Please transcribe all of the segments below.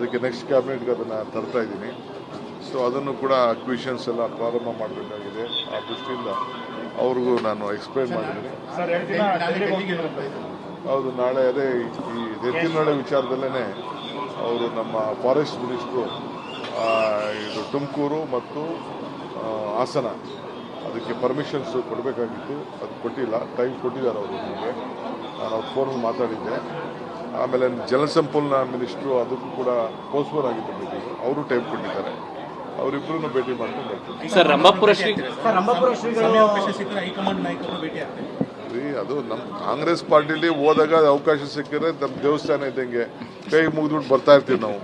ಅದಕ್ಕೆ ನೆಕ್ಸ್ಟ್ ಕ್ಯಾಬಿನೆಟ್ಗೆ ಅದನ್ನು ತರ್ತಾ ಇದ್ದೀನಿ. ಸೊ ಅದನ್ನು ಕೂಡ ಅಕ್ವಿಷನ್ಸ್ ಎಲ್ಲ ಪ್ರಾರಂಭ ಮಾಡಬೇಕಾಗಿದೆ. ಆ ದೃಷ್ಟಿಯಿಂದ ಅವ್ರಿಗೂ ನಾನು ಎಕ್ಸ್ಪ್ಲೈನ್ ಮಾಡಿದ್ದೀನಿ. ಹೌದು ನಾಳೆ ಅದೇ ಈ ಎತ್ತಿನೊಳೆ ವಿಚಾರದಲ್ಲೇ ಅವರು ನಮ್ಮ ಫಾರೆಸ್ಟ್ ಮಿನಿಸ್ಟ್ರು ಇದು ತುಮಕೂರು ಮತ್ತು ಹಾಸನ. ಅದಕ್ಕೆ ಪರ್ಮಿಷನ್ಸು ಕೊಡಬೇಕಾಗಿತ್ತು. ಅದು ಕೊಟ್ಟಿಲ್ಲ ಟೈಮ್ ಕೊಟ್ಟಿದ್ದಾರೆ ಅವರು ನನಗೆ ನಾನು ಅವ್ರ ಫೋನಲ್ಲಿ ಮಾತಾಡಿದ್ದೆ. ಆಮೇಲೆ ಜಲಸಂಪನ್ಮೂಲ ಮಿನಿಸ್ಟ್ರು ಅದಕ್ಕೂ ಕೂಡ ಮೀಟಿಂಗು ಅವರು ಟೈಮ್ ಕೊಟ್ಟಿದ್ದಾರೆ. ಅವರಿಬ್ಬರನ್ನು ಭೇಟಿ ಮಾಡ್ಕೊಂಡು ಬರ್ತೀವಿ. ಸರ್ ರಂಭಾಪುರ ಶ್ರೀ ಸರ್ ರಂಭಾಪುರ ಶ್ರೀಗಳು ಅವಕಾಶ ಸಿಕ್ಕರೆ ಹೈಕಮಾಂಡ್ ನಾಯಕರು ಭೇಟಿ ಆಗ್ತಾರೆ. ರೀ ಅದು ನಮ್ಮ ಕಾಂಗ್ರೆಸ್ ಪಾರ್ಟಿಲಿ ಹೋದಾಗ ಅವಕಾಶ ಸಿಕ್ಕಿದ್ರೆ ನಮ್ಮ ದೇವಸ್ಥಾನ ಇದ್ದಂಗೆ ಕೈ ಮುಗಿದ್ಬಿಟ್ಟು ಬರ್ತಾ ಇರ್ತೀವಿ ನಾವು.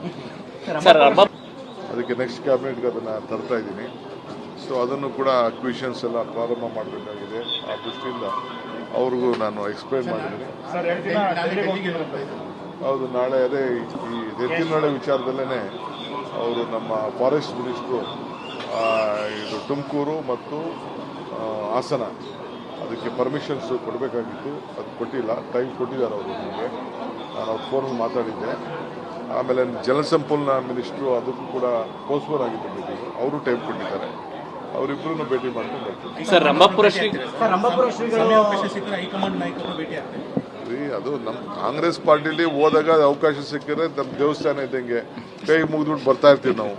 ಅದಕ್ಕೆ ನೆಕ್ಸ್ಟ್ ಕ್ಯಾಬಿನೆಟ್ಗೆ ಅದನ್ನು ತರ್ತಾ ಇದ್ದೀನಿ. ಸೊ ಅದನ್ನು ಕೂಡ ಅಕ್ವಿಷನ್ಸ್ ಎಲ್ಲ ಪ್ರಾರಂಭ ಮಾಡಬೇಕಾಗಿದೆ. ಆ ದೃಷ್ಟಿಯಿಂದ ಅವ್ರಿಗೂ ನಾನು ಎಕ್ಸ್ಪ್ಲೈನ್ ಮಾಡಿದ್ದೀನಿ. ಹೌದು ನಾಳೆ ಅದೇ ಈ ಎತ್ತಿನೊಳೆ ವಿಚಾರದಲ್ಲೇ ಅವರು ನಮ್ಮ ಫಾರೆಸ್ಟ್ ಮಿನಿಸ್ಟ್ರು ಇದು ತುಮಕೂರು ಮತ್ತು ಹಾಸನ. ಅದಕ್ಕೆ ಪರ್ಮಿಷನ್ಸ್ ಕೊಡಬೇಕಾಗಿತ್ತು. ಅದು ಕೊಟ್ಟಿಲ್ಲ. ಟೈಮ್ ಕೊಟ್ಟಿದ್ದಾರೆ ಅವರು ನನಗೆ ನಾನು ಅವ್ರ ಫೋನಲ್ಲಿ ಮಾತಾಡಿದ್ದೆ. ಆಮೇಲೆ ಜಲಸಂಪನ್ಮೂಲ ಮಿನಿಸ್ಟ್ರು ಅದಕ್ಕೂ ಕೂಡ ಪೋಸ್ಟ್ಪೋನ್ ಆಗಿತ್ತು ಮೀಟಿಂಗು ಅವರು ಟೈಮ್ ಕೊಟ್ಟಿದ್ದಾರೆ. ಅವರಿಬ್ಬರನ್ನು ಭೇಟಿ ಮಾಡ್ಕೊಂಡು ಬರ್ತೀನಿ ಸರ್ ರಂಭಾಪುರ ಶ್ರೀ ಸರ್ ರಂಭಾಪುರ ಶ್ರೀಗಳು ಅವಕಾಶ ಸಿಕ್ಕರೆ ಹೈಕಮಾಂಡ್ ನಾಯಕರು ಭೇಟಿ ಆಗ್ತಾರೆ. ರೀ ಅದು ನಮ್ಮ ಕಾಂಗ್ರೆಸ್ ಪಾರ್ಟಿಲಿ ಹೋದಾಗ ಅವಕಾಶ ಸಿಕ್ಕಿದ್ರೆ ನಮ್ಮ ದೇವಸ್ಥಾನ ಇದ್ದಂಗೆ ಕೈ ಮುಗಿದ್ಬಿಟ್ಟು ಬರ್ತಾ ಇರ್ತೀವಿ ನಾವು.